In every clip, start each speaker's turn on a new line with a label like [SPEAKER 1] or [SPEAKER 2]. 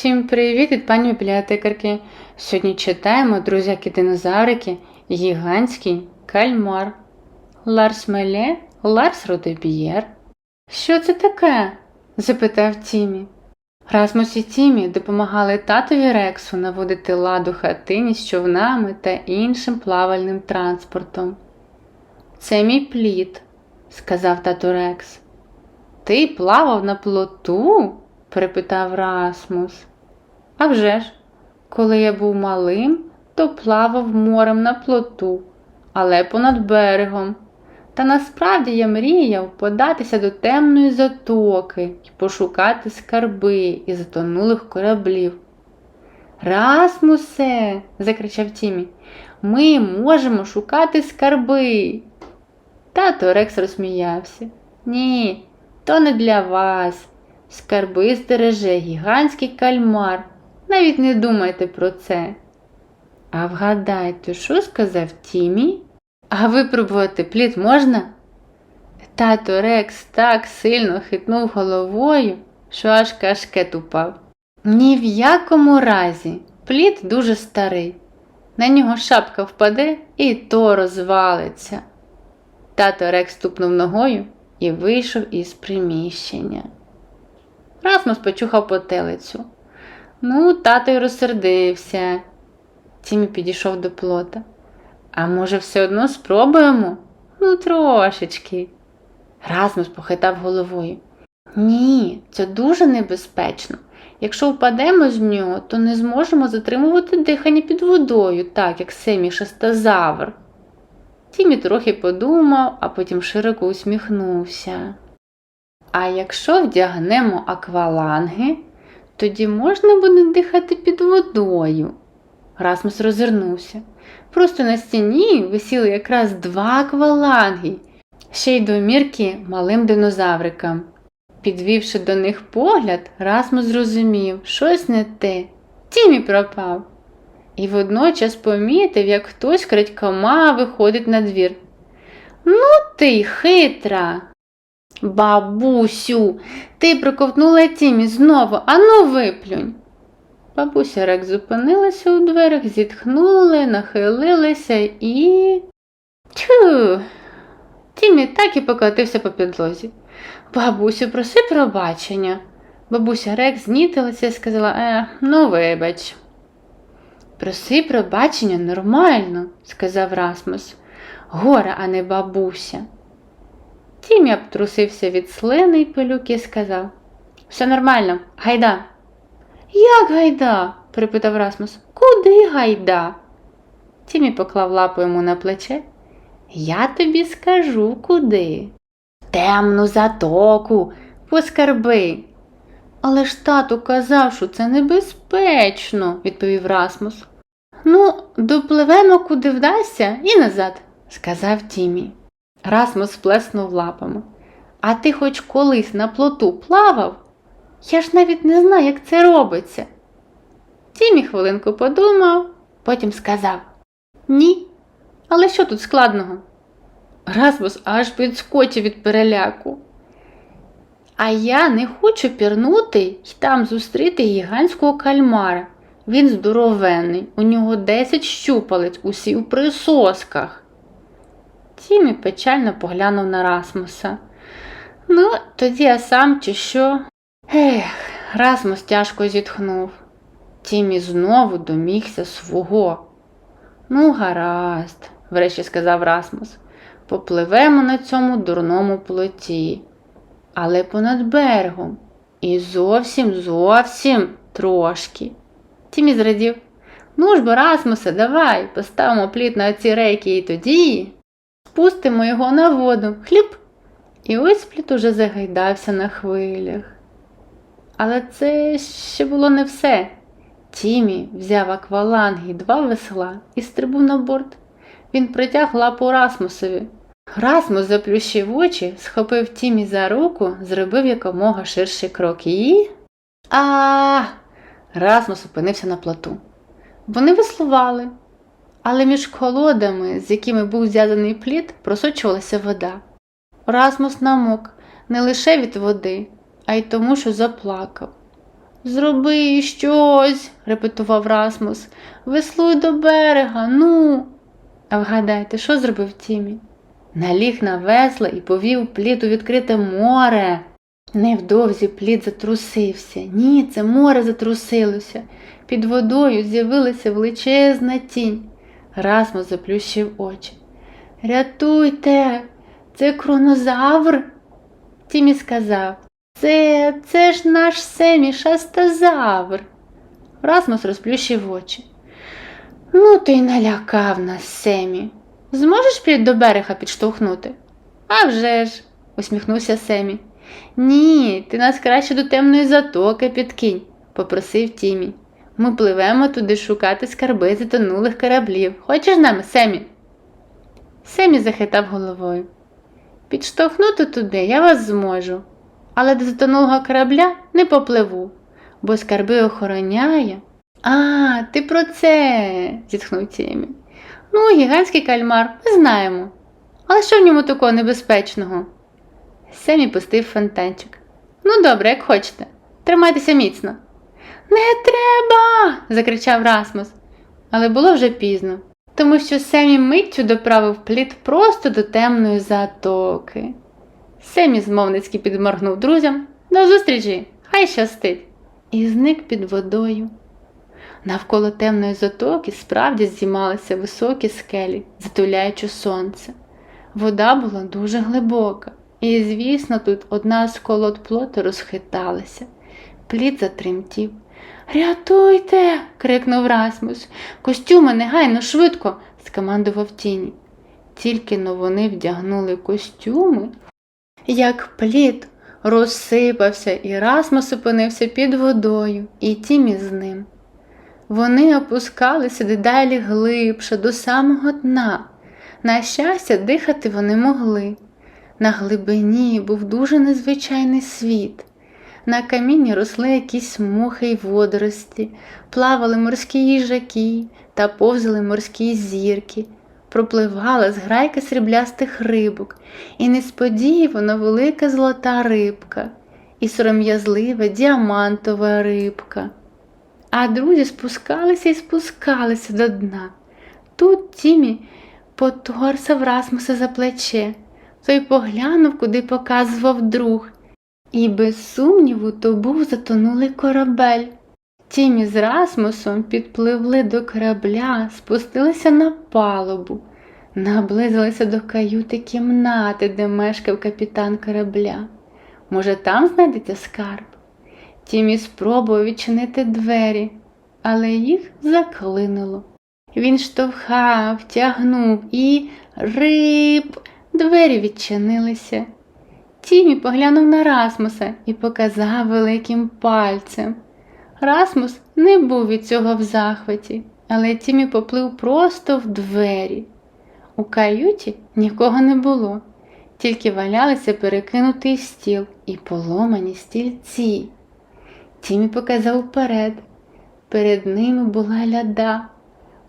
[SPEAKER 1] Всім привіт від пані бібліотекарки. Сьогодні читаємо друзяки динозаврики Гігантський кальмар. Ларс Меле, Ларс Рудебієр. Що це таке? запитав Тімі. Расмус і Тімі допомагали татові Рексу наводити ладу хатині з човнами та іншим плавальним транспортом. Це мій плід, сказав тато Рекс. Ти плавав на плоту? перепитав Расмус. «А вже ж, коли я був малим, то плавав морем на плоту, але понад берегом. Та насправді я мріяв податися до темної затоки і пошукати скарби і затонулих кораблів. Расмусе, закричав Тімі, ми можемо шукати скарби. Тато Рекс розсміявся. Ні, то не для вас. Скарби стереже гігантський кальмар. Навіть не думайте про це. А вгадайте, що сказав Тімі? А випробувати плід можна? Тато Рекс так сильно хитнув головою, що аж кашкет упав. Ні в якому разі, плід дуже старий. На нього шапка впаде і то розвалиться. Тато Рекс ступнув ногою і вийшов із приміщення. Расмус почухав потелицю. Ну, тато й розсердився. Тімі підійшов до плота. А може, все одно спробуємо? Ну, трошечки. Расмус похитав головою. Ні, це дуже небезпечно. Якщо впадемо з нього, то не зможемо затримувати дихання під водою, так як Семі шестозавр. Тімі трохи подумав, а потім широко усміхнувся. А якщо вдягнемо акваланги, тоді можна буде дихати під водою. Расмус розвернувся. Просто на стіні висіли якраз два акваланги, ще й домірки малим динозаврикам. Підвівши до них погляд, Расмус зрозумів, щось не те. Тімі пропав. І водночас помітив, як хтось крадькома виходить на двір. Ну ти хитра. Бабусю, ти проковтнула Тімі знову, ану виплюнь. Бабуся Рек зупинилася у дверях, зітхнула, нахилилася і. Тьху! Тімі так і покотився по підлозі. Бабусю, проси пробачення. Бабуся Рек знітилася і сказала, е, ну вибач. Проси пробачення нормально, сказав Расмус. Гора, а не бабуся. Тімі обтрусився від слини й пилюки і сказав Все нормально, гайда. Як гайда? припитав Расмус. Куди гайда? Тімі поклав лапу йому на плече. Я тобі скажу куди. В темну затоку, по скарби. Але ж тату казав, що це небезпечно, відповів Расмус. Ну, допливемо куди вдасться і назад, сказав Тімі. Расмус сплеснув лапами. А ти хоч колись на плоту плавав? Я ж навіть не знаю, як це робиться. Тімі хвилинку подумав, потім сказав Ні, але що тут складного? Расмус аж підскочив від переляку. А я не хочу пірнути й там зустріти гігантського кальмара. Він здоровенний, у нього десять щупалець, усі у присосках. Тімі печально поглянув на Расмуса. Ну, тоді я сам чи що? Ех, Расмус тяжко зітхнув. Тімі знову домігся свого. Ну, гаразд, врешті сказав Расмус. Попливемо на цьому дурному плоті. Але понад берегом. І зовсім, зовсім трошки. Тімі зрадів. Ну ж бо, Расмусе, давай, поставимо плід на ці рейки і тоді. Спустимо його на воду, хліб. І ось плід уже загайдався на хвилях. Але це ще було не все. Тімі взяв акваланг і два весла і стрибув на борт. Він притяг лапу Расмусові. Расмус заплющив очі, схопив Тімі за руку, зробив якомога ширший крок і. А. Расмус опинився на плоту. Вони веслували, але між колодами, з якими був зв'язаний плід, просочувалася вода. Расмус намок не лише від води, а й тому, що заплакав. Зроби щось, репетував Расмус. Веслуй до берега, ну. А вгадайте, що зробив Тімі? Наліг на весла і повів плід у відкрите море. Невдовзі плід затрусився. Ні, це море затрусилося. Під водою з'явилася величезна тінь. Расмус заплющив очі. Рятуйте, це кронозавр. Тімі сказав. Це, це ж наш семі шастозавр. Расмус розплющив очі. Ну, ти й налякав нас, Семі. Зможеш плід до берега підштовхнути? «А вже ж», – усміхнувся Семі. Ні, ти нас краще до темної затоки підкинь, попросив Тімі. Ми пливемо туди шукати скарби затонулих кораблів. Хочеш нами, Семі? Семі захитав головою. Підштовхнути туди я вас зможу, але до затонулого корабля не попливу, бо скарби охороняє. А, ти про це, зітхнув Тімі. Ну, гігантський кальмар, ми знаємо. Але що в ньому такого небезпечного? Семі пустив фонтанчик. Ну, добре, як хочете. Тримайтеся міцно. Не треба. закричав Расмус. Але було вже пізно, тому що Семі миттю доправив плід просто до темної затоки. Семі змовницьки підморгнув друзям. До зустрічі, хай щастить, і зник під водою. Навколо темної затоки справді здіймалися високі скелі, затуляючи сонце. Вода була дуже глибока, і, звісно, тут одна з колод плоту розхиталася. Плід затремтів. Рятуйте. крикнув Расмус. Костюми негайно, швидко, скомандував тіні. Тільки но вони вдягнули костюми, як плід розсипався, і Расмус опинився під водою, і тімі з ним. Вони опускалися дедалі глибше, до самого дна. На щастя, дихати вони могли. На глибині був дуже незвичайний світ. На камінні росли якісь мухи й водорості, плавали морські їжаки та повзали морські зірки, пропливала зграйка сріблястих рибок, і несподівано велика золота рибка, і сором'язлива діамантова рибка. А друзі спускалися і спускалися до дна. Тут Тімі поторсав Расмуса за плече, той поглянув, куди показував друг. І без сумніву то був затонулий корабель. Тімі з Расмусом підпливли до корабля, спустилися на палубу, наблизилися до каюти кімнати, де мешкав капітан корабля. Може, там знайдеться скарб? Тімі спробував відчинити двері, але їх заклинуло. Він штовхав, тягнув і риб. Двері відчинилися. Тімі поглянув на Расмуса і показав великим пальцем. Расмус не був від цього в захваті, але Тімі поплив просто в двері. У каюті нікого не було, тільки валялися перекинутий стіл і поломані стільці. Тімі показав вперед. Перед ними була ляда,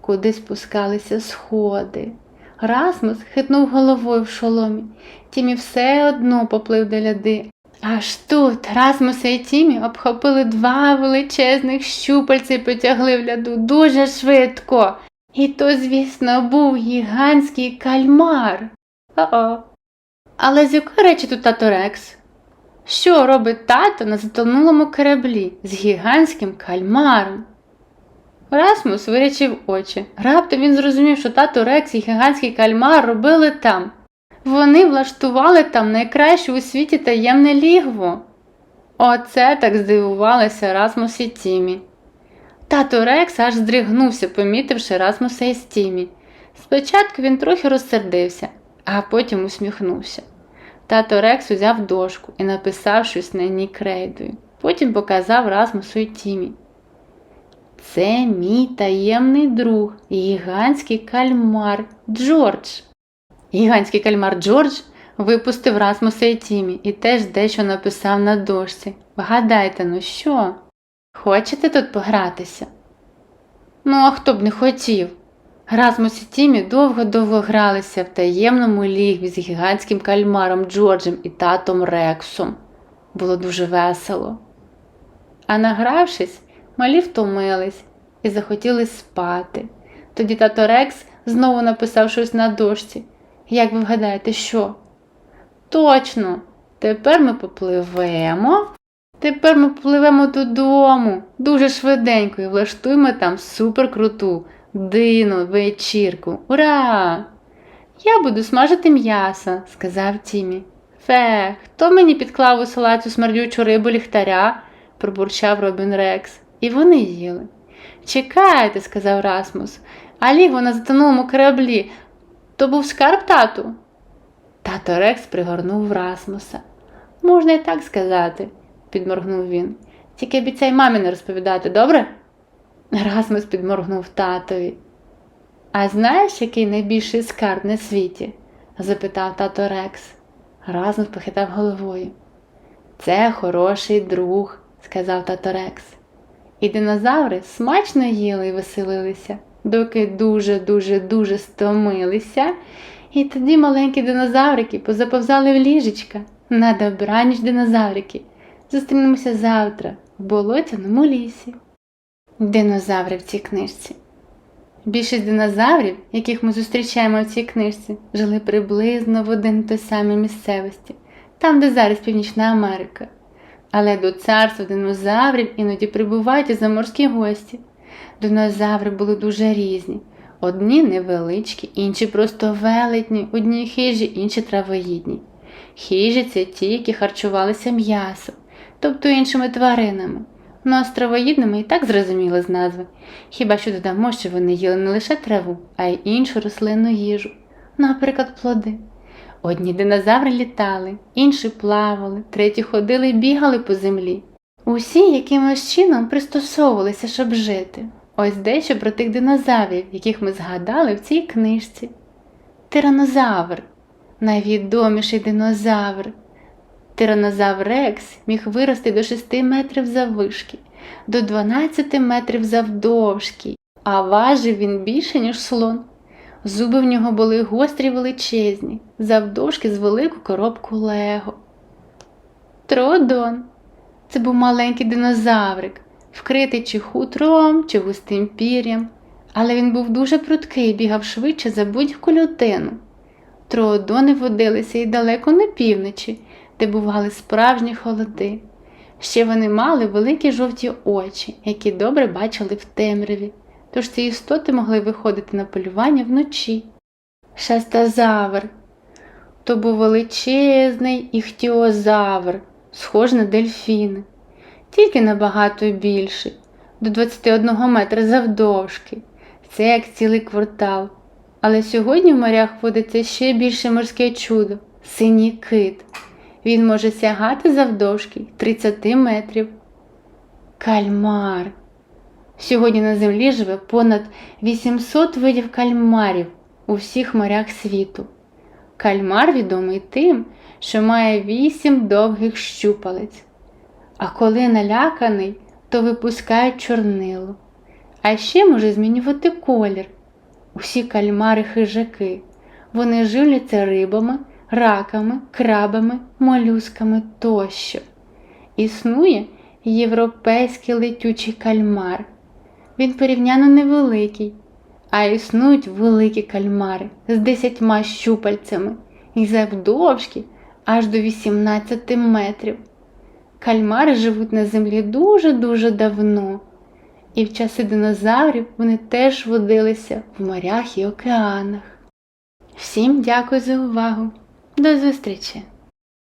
[SPEAKER 1] куди спускалися сходи. Расмус хитнув головою в шоломі. Тімі все одно поплив до ляди. Аж тут Расмуса і Тімі обхопили два величезних щупальці і потягли в ляду дуже швидко. І то, звісно, був гігантський кальмар. О-о. Але з якої речі тут тато Рекс? Що робить тато на затонулому кораблі з гігантським кальмаром? Расмус вирячив очі. Раптом він зрозумів, що тато Рекс і гігантський кальмар робили там. Вони влаштували там найкраще у світі таємне лігво. Оце так здивувалися Расмус і Тімі. Тато Рекс аж здригнувся, помітивши Расмуса і Тімі. Спочатку він трохи розсердився, а потім усміхнувся. Тато Рекс узяв дошку і написав щось на ній крейдою. Потім показав Расмусу і Тімі. Це мій таємний друг, гігантський кальмар Джордж. Гігантський кальмар Джордж випустив Расмуса і Тімі і теж дещо написав на дошці. Вгадайте, ну що? Хочете тут погратися? Ну, а хто б не хотів? Расмус і Тімі довго-довго гралися в таємному лігві з гігантським кальмаром Джорджем і татом Рексом. Було дуже весело. А награвшись, малі втомились і захотіли спати. Тоді тато Рекс знову написав щось на дошці. Як ви вгадаєте, що? Точно, тепер ми попливемо. Тепер ми попливемо додому дуже швиденько і влаштуємо там суперкруту дину вечірку. Ура! Я буду смажити м'ясо, сказав Тімі. Фе, хто мені підклав у салат цю смердючу рибу ліхтаря? пробурчав Робін Рекс. І вони їли. Чекайте, сказав Расмус, а ліго на затонулому кораблі. То був скарб тату. Тато Рекс пригорнув Расмуса. Можна і так сказати, підморгнув він. Тільки обіцяй мамі не розповідати, добре? Расмус підморгнув татові. А знаєш, який найбільший скарб на світі? запитав тато Рекс. Расмус похитав головою. Це хороший друг, сказав тато Рекс. І динозаври смачно їли і веселилися, доки дуже-дуже дуже стомилися, і тоді маленькі динозаврики позаповзали в ліжечка. На добраніч динозаврики. Зустрінемося завтра в болотяному лісі. Динозаври в цій книжці. Більшість динозаврів, яких ми зустрічаємо в цій книжці, жили приблизно в один той самій місцевості, там, де зараз Північна Америка. Але до царства динозаврів іноді прибувають і заморські гості. Динозаври були дуже різні. Одні невеличкі, інші просто велетні, одні хижі, інші травоїдні. Хижі це ті, які харчувалися м'ясом, тобто іншими тваринами. Ну а з травоїдними і так зрозуміло з назви. Хіба що додамо, що вони їли не лише траву, а й іншу рослинну їжу, наприклад, плоди. Одні динозаври літали, інші плавали, треті ходили і бігали по землі. Усі якимось чином пристосовувалися, щоб жити. Ось дещо про тих динозаврів, яких ми згадали в цій книжці. Тиранозавр найвідоміший динозавр. Тиранозавр Рекс міг вирости до 6 метрів заввишки, до 12 метрів завдовжки, а важив він більше, ніж слон. Зуби в нього були гострі величезні, завдовжки з велику коробку Лего. Тродон це був маленький динозаврик, вкритий чи хутром, чи густим пір'ям, але він був дуже пруткий і бігав швидше за будь-яку людину. Троодони водилися і далеко на півночі, де бували справжні холоди. Ще вони мали великі жовті очі, які добре бачили в темряві, тож ці істоти могли виходити на полювання вночі. Шестазавр то був величезний іхтіозавр, схож на дельфіни, тільки набагато більший, до 21 метра завдовжки. Це як цілий квартал. Але сьогодні в морях водиться ще більше морське чудо синій кит. Він може сягати завдовжки 30 метрів. Кальмар. Сьогодні на землі живе понад 800 видів кальмарів у всіх морях світу. Кальмар відомий тим, що має 8 довгих щупалець. А коли наляканий, то випускає чорнило. А ще може змінювати колір. Усі кальмари хижаки. Вони живляться рибами, раками, крабами, молюсками тощо. Існує європейський летючий кальмар. Він порівняно невеликий, а існують великі кальмари з десятьма щупальцями і завдовжки аж до 18 метрів. Кальмари живуть на землі дуже-дуже давно, і в часи динозаврів вони теж водилися в морях і океанах. Всім дякую за увагу! До зустрічі!